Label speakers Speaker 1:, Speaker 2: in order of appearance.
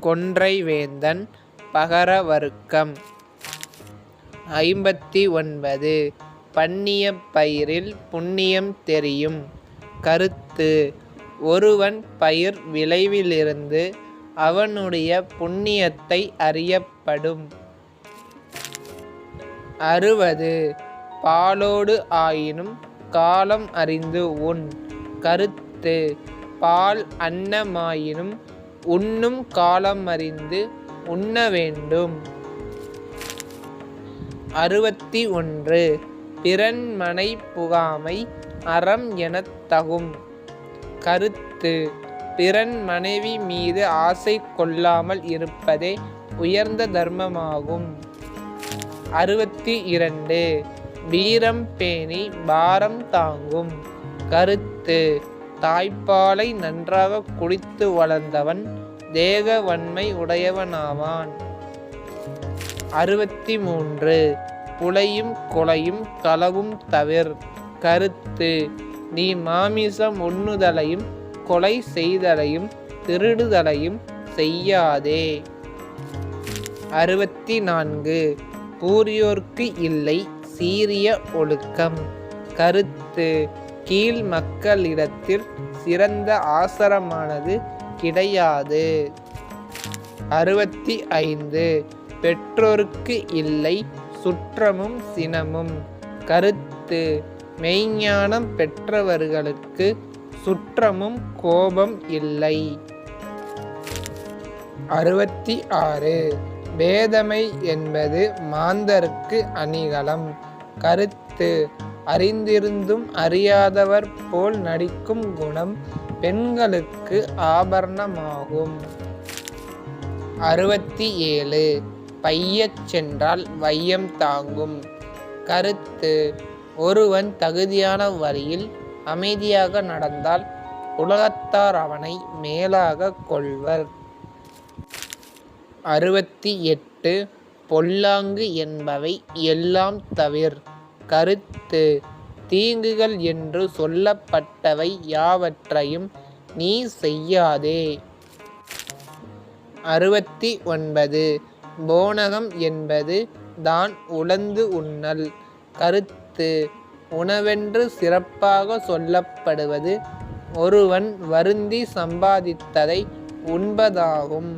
Speaker 1: கொன்றை வேந்தன் ஐம்பத்தி ஒன்பது பண்ணிய பயிரில் புண்ணியம் தெரியும். கருத்து. ஒருவன் பயிர் விளைவிலிருந்து அவனுடைய புண்ணியத்தை அறியப்படும். அறுபது. பாலோடு ஆயினும் காலம் அறிந்து உண் கருத்து. பால் அன்னமாயினும் உண்ணும் காலம் அறிந்து உண்ண வேண்டும். அறுபத்தி ஒன்று பிறன்மனை புகாமை அறம் எனத் தகும். கருத்து. பிறன் மனைவி மீது ஆசை கொள்ளாமல் இருப்பதே உயர்ந்த தர்மமாகும். அறுபத்தி இரண்டு வீரம் பேணி பாரம் தாங்கும். கருத்து. தாய்ப்பாலை நன்றாக குடித்து வளர்ந்தவன் தேக வன்மை உடையவனாவான். அறுபத்தி மூன்று புலையும் கொலையும் களவும் தவிர். கருத்து. நீ மாமிசம் உண்ணுதலையும் கொலை செய்தலையும் திருடுதலையும் செய்யாதே. அறுபத்தி நான்கு கூறியோர்க்கு இல்லை சீரிய ஒழுக்கம். கருத்து. கீழ் மக்களிடத்தில் சிறந்த ஆசரமானது கிடையாது. அறுபத்தி ஐந்து பெற்றோருக்கு இல்லை சுற்றமும் சினமும். கருத்து மெய்ஞானம் பெற்றவர்களுக்கு சுற்றமும் கோபம் இல்லை. அறுபத்தி ஆறு வேதமை என்பது மாந்தருக்கு அணிகலம். கருத்து அறிந்திருந்தும் அறியாதவர் போல் நடிக்கும் குணம் பெண்களுக்கு ஆபரணமாகும். அறுபத்தி ஏழு பையச் சென்றால் வையம் தாங்கும். கருத்து. ஒருவன் தகுதியான வழியில் அமைதியாக நடந்தால் உலகத்தார் அவனை மேலாக கொள்வர். அறுபத்தி எட்டு பொல்லாங்கு என்பவை எல்லாம் தவிர். கருத்து. தீங்குகள் என்று சொல்லப்பட்டவை யாவற்றையும் நீ செய்யாதே. அறுபத்தி ஒன்பது போனகம் என்பது தான் உழந்து உண்ணல். கருத்து. உணவென்று சிறப்பாக சொல்லப்படுவது ஒருவன் வருந்தி சம்பாதித்ததை உண்பதாகும்.